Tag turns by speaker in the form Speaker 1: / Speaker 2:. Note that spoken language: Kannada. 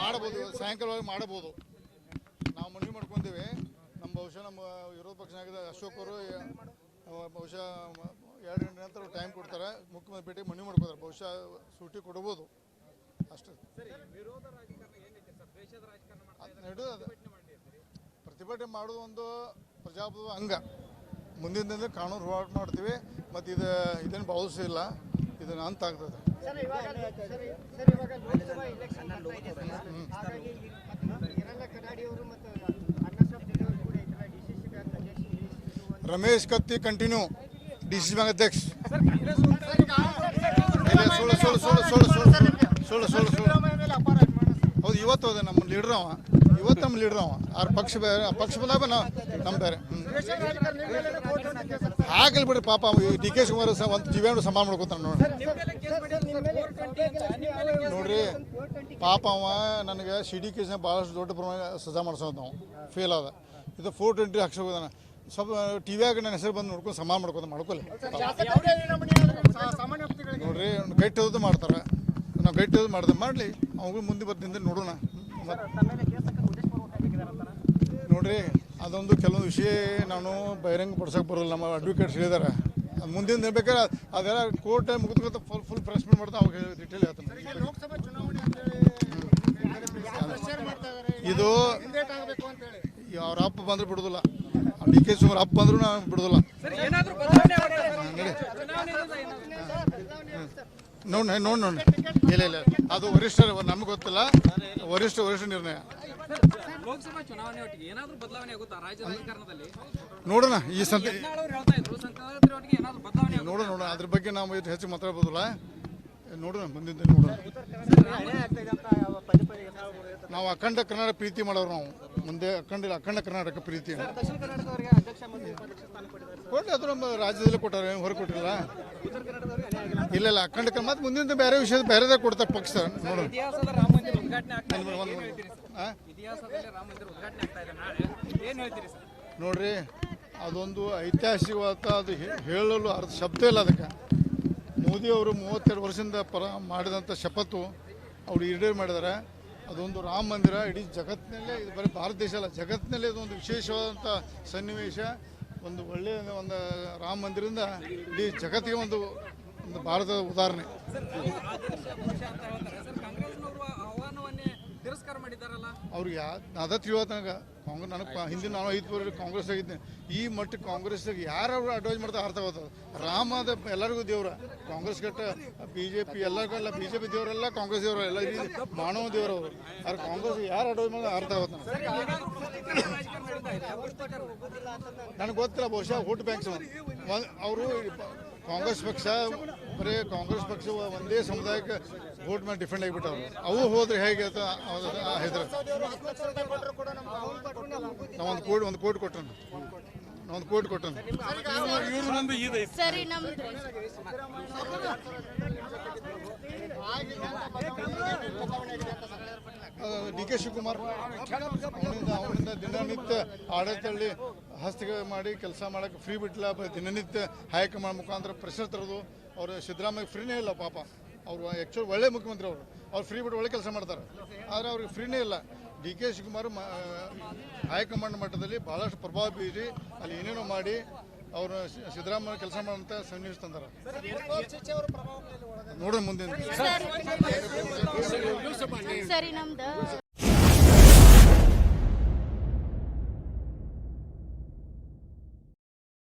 Speaker 1: ಮಾಡಬಹುದು ಸಾಯಂಕಾಲವಾಗಿ ಮಾಡಬಹುದು ನಾವು ಮನವಿ ಮಾಡ್ಕೊಂಡಿವಿ. ನಮ್ಮ ಬಹುಶಃ ನಮ್ಮ ವಿರೋಧ ಪಕ್ಷ ಅಶೋಕ್ ಅವರು ಬಹುಶಃ ಎರಡು ಗಂಟೆ ನಂತರ ಟೈಮ್ ಕೊಡ್ತಾರೆ. ಮುಖ್ಯಮಂತ್ರಿ ಭೇಟಿ ಮನವಿ ಮಾಡ್ಕೋತಾರೆ. ಬಹುಶಃ ಸೂಟಿ ಕೊಡಬಹುದು ಅಷ್ಟೇ. ಪ್ರತಿಭಟನೆ ಮಾಡೋದು ಒಂದು ಪ್ರಜಾಪ್ರಭುತ್ವ ಅಂಗ. ಮುಂದಿನ ದಿನ ಕಾನೂನು ಹೋರಾಟ ಮಾಡ್ತೀವಿ ಮತ್ತು ಇದು ಇದನ್ನು ಭಾವಿಸಿಲ್ಲ ಇದನ್ನು ಅಂತ ಆಗ್ತದೆ Ramesh Katti continue D C bank ಅಧ್ಯಕ್ಷ. ಸುಳ್ಳು ಸುಳ್ಳು ಸುಳ್ಳು ಸುಳ್ಳು ಸುಳ್ಳು ಸುಳ್ಳು ಸುಳ್ಳು ಸುಳ್ಳು ಹೌದು ಇವತ್ತು ಹೋದ ನಮ್ಮ ಲೀಡರ್ ಅವ. ಇವತ್ತು ನಮ್ಮ ಲೀಡರ್ ಅವ. ಅವ್ರ ಪಕ್ಷ ಬೇರೆ ಪಕ್ಷ ಬಂದಾಗ ನಾವು ನಮ್ಮ ಬೇರೆ. ಆಗಲಿ ಬಿಡ್ರಿ ಪಾಪ ಡಿ ಕೆ ಶಿವಕುಮಾರ್ ಒಂದು ಜೀವನ ಸಮಾನ ಮಾಡ್ಕೋತಾನೆ ನೋಡಿ. ನೋಡ್ರಿ ಪಾಪ ಅವ ನನಗೆ ಸಿ ಡಿ ಕೇಸ್ನ ಭಾಳಷ್ಟು ದೊಡ್ಡ ಪ್ರಮಾಣ ಸಜಾ ಮಾಡಿಸೋದು ನಾವು ಫೇಲ್ ಆದ ಇದು ಫೋರ್ ಟ್ವೆಂಟಿ ಹಾಕ್ಸೋದಾನ ಸ್ವಲ್ಪ ಟಿ ವಿಯಾಗ ನನ್ನ ಹೆಸರು ಬಂದು ನೋಡ್ಕೊಂಡು ಸಮಾನ ಮಾಡ್ಕೊಂಡು ಮಾಡ್ಕೊಲ್ಲ ನೋಡ್ರಿ ಕೆಟ್ಟದ್ದು ಮಾಡ್ತಾರೆ. ನಾವು ಗೈಟ್ ಹೋದು ಮಾಡ್ದೆ ಮಾಡಲಿ. ಅವ್ಗಳು ಮುಂದೆ ಬರ್ದಿಂದ ನೋಡೋಣ. ನೋಡ್ರಿ ಅದೊಂದು ಕೆಲವೊಂದು ವಿಷಯ ನಾನು ಬಹಿರಂಗ ಪಡ್ಸಕ್ಕೆ ಬರೋಲ್ಲ ನಮ್ಮ ಅಡ್ವೊಕೇಟ್ಸ್ ಹೇಳಿದಾರೆ. ಅದು ಮುಂದಿನ ದಿನ ಬೇಕಾದ್ರೆ ಅದೆಲ್ಲ ಕೋರ್ಟ್ ಮುಗಿದ್ಕೊತ ಫುಲ್ ಫುಲ್ ಪ್ರೆಸ್ಮೆಂಟ್ ಮಾಡ್ತಾ ಅವಾಗ ಡಿಟೇಲ್ ಹೇಳ್ತಾನೆ ಇದು ಅವ್ರ ಅಪ್ಪ ಬಂದ್ರೆ ಬಿಡೋದಿಲ್ಲ. ಡಿ ಕೆ ಸುಮಾರು ಅಪ್ಪ ಬಂದ್ರು ನಾನು ಬಿಡೋದಿಲ್ಲ. ನಡಿ ನೋಡಿ ನೋಡಿ ಇಲ್ಲ ಇಲ್ಲ. ಅದು ವರಿಷ್ಠರ ನಮ್ಗೆ ಗೊತ್ತಿಲ್ಲ. ವರಿಷ್ಠ ವರಿಷ್ಠ ನಿರ್ಣಯ.
Speaker 2: ಲೋಕಸಭಾ ಚುನಾವಣೆ ಒಟ್ಟಿಗೆ ಏನಾದರೂ ಬದಲಾವಣೆ ಆಗುತ್ತಾ ರಾಜ್ಯ ರಾಜಕಾರಣದಲ್ಲಿ
Speaker 1: ನೋಡೋಣ ಈ ಸಂತೆ? ನೋಡೋಣ ನೋಡೋಣ. ಅದ್ರ ಬಗ್ಗೆ ನಾವು ಇದು ಹೆಚ್ಚು ಮಾತಾಡ್ಬೋದಲ್ಲ. ನೋಡೋಣ ಮುಂದಿನ ದಿನ ನೋಡೋಣ. ನಾವು ಅಖಂಡ ಕರ್ನಾಟಕ ಪ್ರೀತಿ ಮಾಡೋರು ನಾವು. ಮುಂದೆ ಅಖಂಡ ಅಖಂಡ ಕರ್ನಾಟಕ ಪ್ರೀತಿ. ಕೊಟ್ಟು ಅದು ನಮ್ಮ ರಾಜ್ಯದಲ್ಲೇ ಕೊಟ್ಟಾರೆ ಹೊರ ಕೊಟ್ಟಿಲ್ಲ. ಇಲ್ಲ ಇಲ್ಲ ಅಖಂಡ ಕ್ರಮ ಮತ್ತೆ ಮುಂದಿನ ಬೇರೆ ವಿಷಯದ ಬೇರೆದೇ ಕೊಡ್ತಾರೆ ಪಕ್ಷ.
Speaker 2: ನೋಡು
Speaker 1: ನೋಡ್ರಿ ಅದೊಂದು ಐತಿಹಾಸಿಕವಾದ ಅದು ಹೇಳಲು ಅರ್ಧ ಶಬ್ದ ಇಲ್ಲ ಅದಕ್ಕೆ. ಮೋದಿಯವರು ಮೂವತ್ತೆರಡು ವರ್ಷದಿಂದ ಪರ ಮಾಡಿದಂಥ ಶಪಥು ಅವರು ಈಡೇರಿ ಮಾಡಿದ್ದಾರೆ ಅದೊಂದು ರಾಮ ಮಂದಿರ ಇಡೀ ಜಗತ್ತಿನಲ್ಲೇ ಇದು ಬರೀ ಭಾರತ ದೇಶ ಅಲ್ಲ ಜಗತ್ತಿನಲ್ಲೇ ಇದೊಂದು ವಿಶೇಷವಾದಂಥ ಸನ್ನಿವೇಶ. ಒಂದು ಒಳ್ಳೆಯ ಒಂದು ರಾಮ ಮಂದಿರದಿಂದ ಇಡೀ ಜಗತ್ತಿಗೆ ಒಂದು ಒಂದು ಭಾರತದ ಉದಾಹರಣೆ. ಅವ್ರಿಗೆ ಅದತ್ ತಿಳಿಯೋತನಕ ಕಾಂಗ್ರೆಸ್ ನನಗೆ ಹಿಂದಿನ ನಾನು ಐದು ವರ್ಷ ಕಾಂಗ್ರೆಸ್ ಆಗಿದ್ದೆ ಈ ಮಟ್ಟ ಕಾಂಗ್ರೆಸ್ದಾಗ ಯಾರು ಅಡ್ವೈಸ್ ಮಾಡ್ತಾ ಅರ್ಥ ಆಗೋದು ರಾಮದ ಎಲ್ಲರಿಗೂ ದೇವ್ರ ಕಾಂಗ್ರೆಸ್ ಕಟ್ಟ ಬಿ ಜೆ ಪಿ ಎಲ್ಲರಿಗೆಲ್ಲ ಬಿ ಜೆ ಪಿ ದೇವರೆಲ್ಲ ಕಾಂಗ್ರೆಸ್ ದೇವರು ಎಲ್ಲ ಈ ಮಾನವ ದೇವರು ಅವರು ಕಾಂಗ್ರೆಸ್ ಯಾರು ಅಡ್ವೈಸ್ ಮಾಡಿದ್ರೆ ಅರ್ಥ ಆಗುತ್ತೆ ನನಗೆ ಗೊತ್ತಿಲ್ಲ ಬಹುಶಃ ವೋಟ್ ಬ್ಯಾಂಕ್ಸ್ ಅವರು ಕಾಂಗ್ರೆಸ್ ಪಕ್ಷ ಬರೀ ಕಾಂಗ್ರೆಸ್ ಪಕ್ಷ ಒಂದೇ ಸಮುದಾಯಕ್ಕೆ ವೋಟ್ ಮೇಲೆ ಡಿಫೆಂಡ್ ಆಗಿಬಿಟ್ಟವ್ರು ಅವು ಹೋದ್ರೆ ಹೇಗೆ ಅಂತ ಹೆದ್ರ
Speaker 3: ಕೊಟ್ಟರು ಕೂಡ ನಮ್ಮ ಅವ್ನು ಕೊಟ್ಟರು ನಾವು.
Speaker 1: ಒಂದು ಕೋಟಿ ಒಂದು ಕೋಟಿ ಕೊಟ್ಟನು ಒಂದು ಕೋಟಿ ಕೊಟ್ಟನು
Speaker 4: ಸರಿ ನಮ್ದು.
Speaker 1: D K Shivakumar. ಅವನಿಂದ ಅವನಿಂದ ದಿನನಿತ್ಯ ಆಡಳಿತದಲ್ಲಿ ಹಸ್ತಿಗೆ ಮಾಡಿ ಕೆಲಸ ಮಾಡೋಕ್ಕೆ ಫ್ರೀ ಬಿಟ್ಟಿಲ್ಲ ದಿನನಿತ್ಯ ಹೈಕಮಾಂಡ್ ಮುಖಾಂತರ ಪ್ರೆಷರ್ ತರೋದು. ಅವರು ಸಿದ್ದರಾಮಯ್ಯ ಫ್ರೀನೇ ಇಲ್ಲ ಪಾಪ. ಅವರು ಆ್ಯಕ್ಚುಲಿ ಒಳ್ಳೆ ಮುಖ್ಯಮಂತ್ರಿ ಅವರು. ಅವ್ರು ಫ್ರೀ ಬಿಟ್ಟು ಒಳ್ಳೆ ಕೆಲಸ ಮಾಡ್ತಾರೆ. ಆದರೆ ಅವ್ರಿಗೆ ಫ್ರೀನೇ ಇಲ್ಲ. ಡಿ ಕೆ ಶಿವಕುಮಾರ್ ಹೈಕಮಾಂಡ್ ಮಟ್ಟದಲ್ಲಿ ಬಹಳಷ್ಟು ಪ್ರಭಾವ ಬೀರಿ ಅಲ್ಲಿ ಏನೇನೋ ಮಾಡಿ ಅವರು ಸಿದ್ದರಾಮಯ್ಯ ಕೆಲಸ ಮಾಡೋಂಥ ಸನ್ನಿವೇಶ ತಂದ್ರ. ನೋಡೋಣ
Speaker 4: ನಮ್ದು